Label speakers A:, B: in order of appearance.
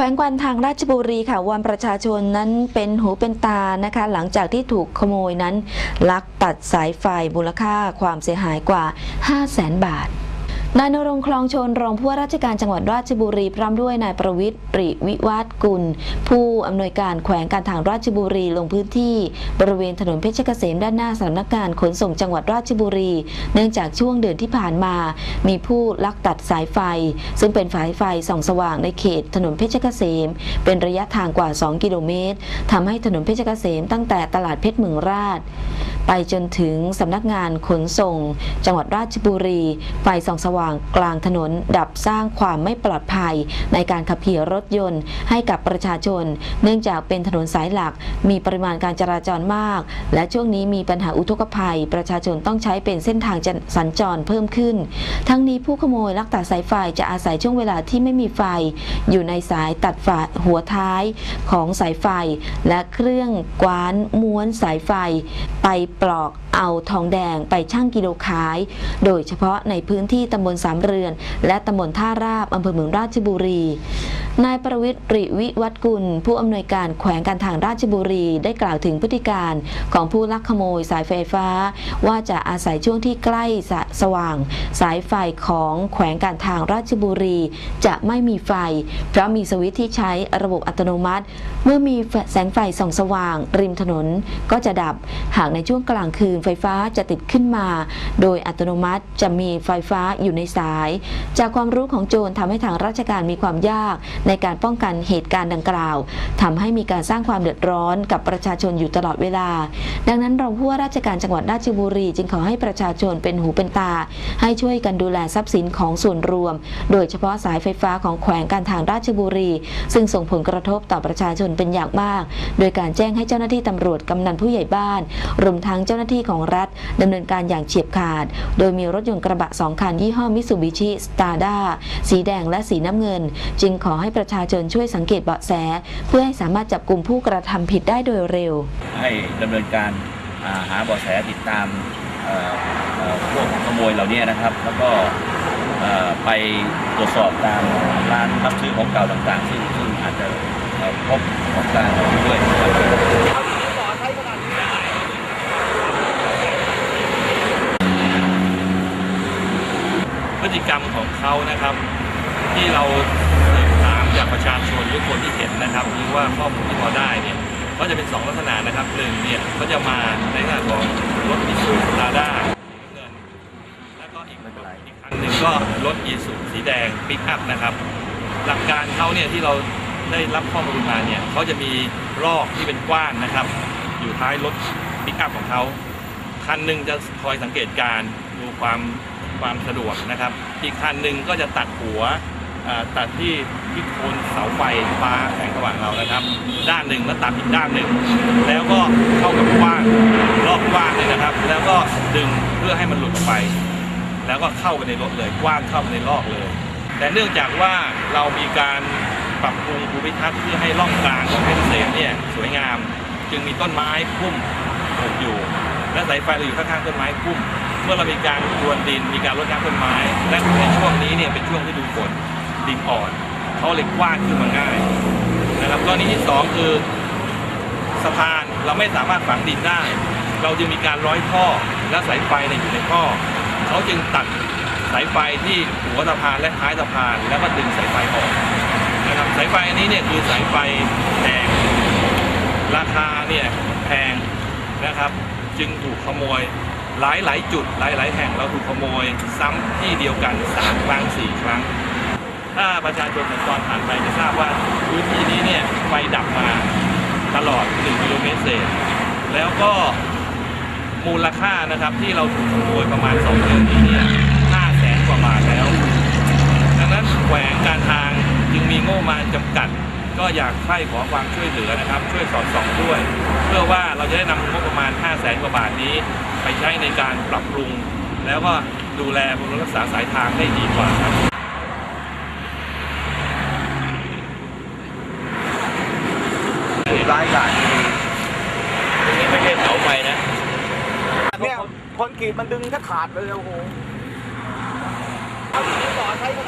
A: ขวงวันทางราชบุรีค่ะวันประชาชนนั้นเป็นหูเป็นตานะคะ หลังจากที่ถูกขโมยนั้น ลักตัดสายไฟมูลค่าความเสียหายกว่า 5 0 0แสนบาท นายนรงค์คลองชนรองผู้ว่าราชการจังหวัดราชบุรีพร้อมด้วยนายประวิทย์ปริวิวัฒกุล ผู้อำนวยการแขวงการทางราชบุรีลงพื้นที่ บริเวณถนนเพชรเกษมด้านหน้าสำนักงานขนส่งจังหวัดราชบุรี เนื่องจากช่วงเดือนที่ผ่านมา มีผู้ลักตัดสายไฟ ซึ่งเป็นสายไฟส่องสว่างในเขตถนนเพชรเกษม เป็นระยะทางกว่า 2 กิโลเมตรทำให้ถนนเพชรเกษมตั้งแต่ตลาดเพชรเมืองราช ไปจนถึงสำนักงานขนส่ง จังหวัดราชบุรีไฟส่องสว่างวางกลางถนน ดับสร้างความไม่ปลอดภัย ในการขับขี่รถยนต์ให้กับประชาชน เนื่องจากเป็นถนนสายหลัก มีปริมาณการจราจรมาก และช่วงนี้มีปัญหาอุทกภัย ประชาชนต้องใช้เป็นเส้นทางสัญจรเพิ่มขึ้น ทั้งนี้ผู้ขโมยลักตัดสายไฟจะอาศัยช่วงเวลาที่ไม่มีไฟ อยู่ในสายตัดฝาหัวท้ายของสายไฟ และเครื่องกว้านม้วนสายไฟ ไปปลอกเอาทองแดงไปช่างกิโลขาย โดยเฉพาะในพื้นที่ตำบลสามเรือน และตำบลท่าราบอำเภอเมืองราชบุรี นายประวิทย์ริวิวัฒกุล ผู้อำนวยการแขวงการทางราชบุรีได้กล่าวถึงพฤติการของผู้ลักขโมยสายไฟฟ้า ว่าจะอาศัยช่วงที่ใกล้สสว่าง สายไฟของแขวงการทางราชบุรี จะไม่มีไฟ เพราะมีสวิตช์ที่ใช้ระบบอัตโนมัติ เมื่อมีแสงไฟส่องสว่าง ริมถนนก็จะดับ หากในช่วงกลางคืนไฟฟ้าจะติดขึ้นมา โดยอัตโนมัติจะมีไฟฟ้าอยู่ในสาย จากความรู้ของโจรทำให้ทางราชการมีความยากในการป้องกันเหตุการณ์ดังกล่าวทำให้มีการสร้างความเดือดร้อนกับประชาชนอยู่ตลอดเวลา ดังนั้นรองผู้ว่าราชการจังหวัดราชบุรี จึงขอให้ประชาชนเป็นหูเป็นตา ให้ช่วยกันดูแลทรัพย์สินของส่วนรวม โดยเฉพาะสายไฟฟ้าของแขวงการทางราชบุรี ซึ่งส่งผลกระทบต่อประชาชนเป็นอย่างมาก โดยการแจ้งให้เจ้าหน้าที่ตำรวจกำนันผู้ใหญ่บ้านรวมทั้งเจ้าหน้าที่ของรัฐ ดำเนินการอย่างเฉียบขาด โดยมีรถยนต์กระบะสองคันยี่ห้อมิสูบิชิสตาร์ด้าสีแดงและสีน้ำเงิน จึงขอให้ประชาชนช่วยสังเกตเบาะแส เพื่อให้สามารถจับกลุ่มผู้กระทำผิดได้โดยเร็ว
B: ให้ดำเนินการาหาเบาะแสติดตามพวกขโมยเหล่านี้นะครับ แล้วก็ไปตรวจสอบตามร้านรับซื้อของเก่าต่างๆ ซึ่งอาจจะพบของกลางเหล่านี้ด้วยนะครับ
C: พฤ ติกรรมของเขานะครับ ที่เราถามจากประชาชนหรือคนที่เห็นนะครับหรือว่าข้อมูลที่พอได้เนี่ยก็จะเป็นสองลักษณะนะครับหนึ่งเนี่ยเขาจะมาในลักษณะของรถมิซูสตาด้าเงินแล้วก็อีกอีกคันหนึ่งก็รถอีซูสีแดงปิกอัพนะครับ หลักการเขาเนี่ยที่เราได้รับข้อมูลมาเนี่ยเขาจะมีรอกที่เป็นกว้างนะครับ อยู่ท้ายรถปิกอัพของเขาคันหนึ่งจะคอยสังเกตการดูความ ความสะดวกนะครับ อีกคันหนึ่งก็จะตัดหัวตัดที่ที่โคนเสาไฟฟ้าแสงสว่างเรานะครับ ด้านหนึ่งแล้วตัดอีกด้านหนึ่ง แล้วก็เข้ากับกว้างรอบกว้างเลยนะครับ แล้วก็ดึงเพื่อให้มันหลุดออกไป แล้วก็เข้าไปในรถเลยกว้างเข้าไปในลอกเลย แต่เนื่องจากว่าเรามีการปรับปรุงภูมิทัศน์เพื่อให้ร่องกลางของเพชรเกษมเนี่ยสวยงาม จึงมีต้นไม้พุ่มปลูกอยู่ และสายไฟเราอยู่ข้างๆต้นไม้พุ่ม เมื่อเรามีการรวนดินมีการรดน้ำต้นไม้ และในช่วงนี้เนี่ยเป็นช่วงฤดูฝนดินอ่อนเขาเลยกว้างขึ้นมาง่ายนะครับกรณีที่สองคือสะพานเราไม่สามารถฝังดินได้ เราจึงมีการร้อยท่อและสายไฟเนี่ยอยู่ในท่อเขาจึงตัดสายไฟที่หัวสะพานและท้ายสะพาน แล้วก็ดึงสายไฟออกนะครับสายไฟอันนี้เนี่ยคือสายไฟแพงราคาเนี่ยแพงนะครับ จึงถูกขโมยหลายหลายจุดหลายหลายแห่งเราถูกขโมยซ้ำที่เดียวกันสามครั้งสี่ครั้ง ถ้าประชาชนสัญจรผ่านไปจะทราบว่าพื้นที่นี้เนี่ยไฟดับมาตลอด1กิโลเมตรเศษแล้วก็มูลค่านะครับที่เราถูกขโมยประมาณ2เดือนนี้เนี่ย5แสนกว่าบาทแล้ว ดังนั้นแขวงการทางจึงมีงบประมาณจำกัด ก็อยากใคร่ขอความช่วยเหลือนะครับ ช่วยสอดส่องด้วย เพื่อว่าเราจะได้นำงบประมาณ5แสนกว่าบาทนี้ ไปใช้ในการปรับปรุง แล้วก็ดูแลบำรุงรักษาสายทางได้ดีกว่าครับ
B: ร้ายกาจนี่ไม่ใช่เสาไฟนะ
D: เนี่ยคอนกรีตมันดึงถ้าขาดไปเลยโอ้โหเอาที่ต่อใช้ขนาดนี้